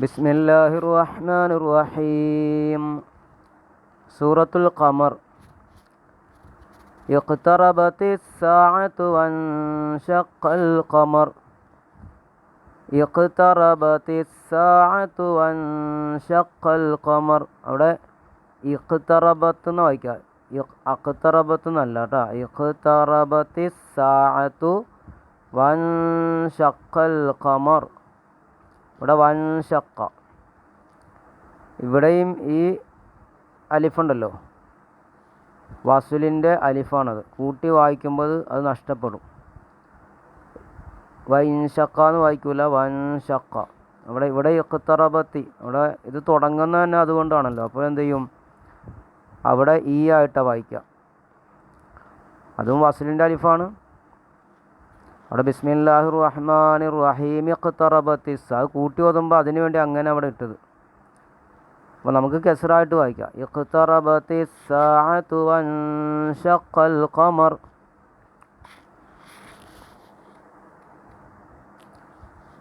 بسم الله الرحمن الرحيم سورة القمر اقتربت الساعة وانشق القمر اقتربت الساعة وانشق القمر അവിടെ ഇഖ്തറബത്ത് എന്ന് വായിക്കുക അഖ്തറബത്ത് എന്നല്ല കേട്ടോ ഇഖ്തറബത്തി സാഅത്തു വൻഷക്കൽ ഖമർ ഇവിടെ വൻഷക്ക ഇവിടെയും ഈ അലിഫുണ്ടല്ലോ. വസുലിന്റെ അലിഫാണത്. കൂട്ടി വായിക്കുമ്പോൾ അത് നഷ്ടപ്പെടും. വൈൻഷക്ക എന്ന് വായിക്കൂല വൻഷക്ക അവിടെ ഇവിടെ ഇഖ്തറബത്തി. അവിടെ ഇത് തുടങ്ങുന്ന തന്നെ അതുകൊണ്ടാണല്ലോ. അപ്പോൾ എന്ത് ചെയ്യും? അവിടെ ഈ ആയിട്ടാണ് വായിക്കുക അതും വസുലിന്റെ അലിഫാണ്. അവിടെ ബിസ്മില്ലാഹി റഹ്മാൻ റഹീം ഇഖ്തറബത്തിസ് അത് കൂട്ടി ഓതുമ്പോൾ അതിന് വേണ്ടി അങ്ങനെ അവിടെ ഇട്ടത് അപ്പോൾ നമുക്ക് കെസറായിട്ട് വായിക്കാം ഇഖ്തറബത്തിസ്സാഅതു വൻഷഖൽ ഖമർ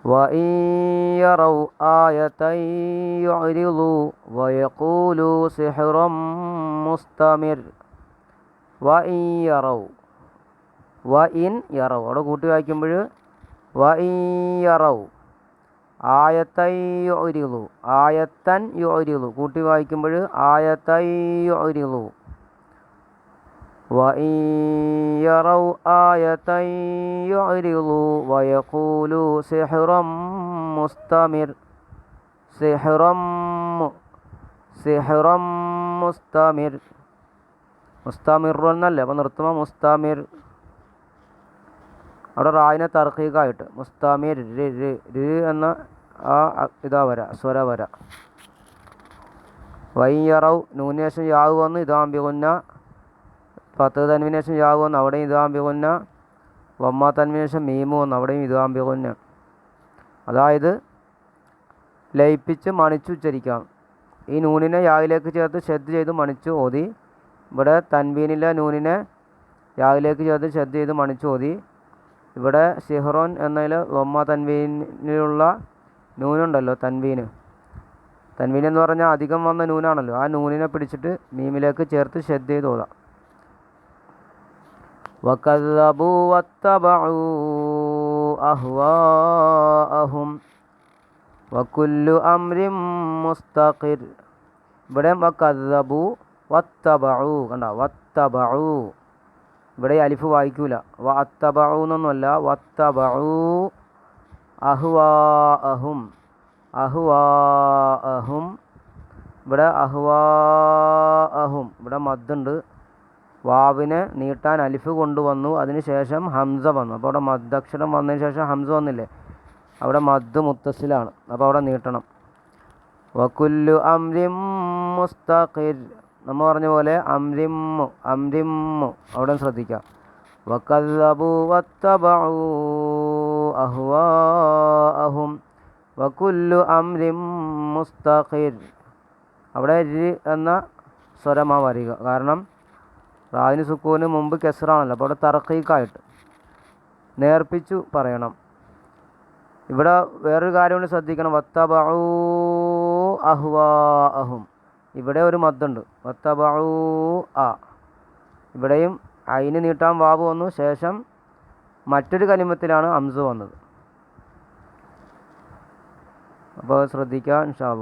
وإن يروا آية يعرضوا ويقولوا سحر مستمر وإن يروا വ ഇൻ യറവ് അവിടെ കൂട്ടി വായിക്കുമ്പോൾ വ ഇൻ യറവ് ആയത്തൈ ആയത്തൻ യൊരിളു കൂട്ടി വായിക്കുമ്പോൾ ആയത്തൈ ഇൻ യറവ് ആയത്തൈ യൊരിളു വയഖൂലു സിഹ്റം മുസ്തമിർ. സിഹ്റം സിഹ്റം മുസ്തമിർ. മുസ്തമിർ എന്നല്ലേ അപ്പോൾ നിർത്തുമ്പോൾ മുസ്താമിർ. അവിടെ റായിനെ തർക്കീക്കായിട്ട്. മുസ്താമിർ രി എന്ന ആ ഇതാ വര സ്വര വര. വൈയറവ് നൂനേശം യാവ് വന്ന് ഇതാമ്പികുന്ന പത്ത് തന്മിനേശം യാവ് വന്ന് അവിടെയും ഇതാമ്പികുന്ന വമ്മ തന്മിനേശം മീമു വന്ന് അവിടെയും ഇതാമ്പികുന്ന അതായത് ലയിപ്പിച്ച് മണിച്ചു ഉച്ചരിക്കാം. ഈ നൂനിനെ യാവിലേക്ക് ചേർത്ത് ശ്രദ്ധ ചെയ്ത് മണിച്ചു ഓതി. ഇവിടെ തൻവീനിലെ നൂനിനെ യാവിലേക്ക് ചേർത്ത് ശ്രദ്ധ ചെയ്ത് മണിച്ചു ഓതി. ഇവിടെ ഷിഹ്റോൻ എന്നതിൽ ലൊമ്മ തൻവീനിലുള്ള നൂനുണ്ടല്ലോ തൻവീന് തൻവീൻ എന്ന് പറഞ്ഞാൽ അധികം വന്ന നൂനാണല്ലോ ആ നൂനിനെ പിടിച്ചിട്ട് മീമിലേക്ക് ചേർത്ത് ശ്രദ്ധ ചെയ്ത് ഓതാം وكذبوا واتبعوا أهواءهم وكل أمر مستقر ഇവിടെ വക്കദ്ദബു വത്തബഉ കണ്ട വത്തബഉ ഇവിടെ അലിഫ് വായിക്കൂല. വത്തബൂന്നൊന്നുമല്ല അത്തബഉ അഹുവാഹും അഹുവാഹും ഇവിടെ അഹുവാഹും ഇവിടെ മദ്ദുണ്ട്. വാവിനെ നീട്ടാൻ അലിഫ് കൊണ്ടുവന്നു അതിനുശേഷം ഹംസ വന്നു. അപ്പോൾ അവിടെ മദ്ദക്ഷരം വന്നതിന് ശേഷം ഹംസ വന്നില്ലേ? അവിടെ മദ് മുത്തസിലാണ് അപ്പോൾ അവിടെ നീട്ടണം. വക്കുല്ലു അംരിം മുസ്തഖിർ. നമ്മൾ പറഞ്ഞ പോലെ അംരിമ്മു അംരിമ്മു. അവിടെ ശ്രദ്ധിക്കാം. വക്കല്ലബു അഹ്വാഅഹും. വക്കുല്ലു അംരിം മുസ്തഖിർ. അവിടെ രി എന്ന സ്വരമാ വരിക. കാരണം റാവിന് സുക്കൂന് മുമ്പ് കെസറാണല്ലോ. അപ്പോൾ അവിടെ തറക്കീക്കായിട്ട് നേർപ്പിച്ചു പറയണം. ഇവിടെ വേറൊരു കാര്യം കൂടി ശ്രദ്ധിക്കണം. വത്തബഉ അഹ്വാഅഹും. ഇവിടെ ഒരു മദ്ദുണ്ട്. വത്തബഉ ആ ഇവിടെയും അയിന് നീട്ടാൻ വാവ് വന്നു. ശേഷം മറ്റൊരു കലിമത്തിലാണ് അംസ് വന്നത്. അപ്പോൾ ശ്രദ്ധിക്കുക ഇൻഷാ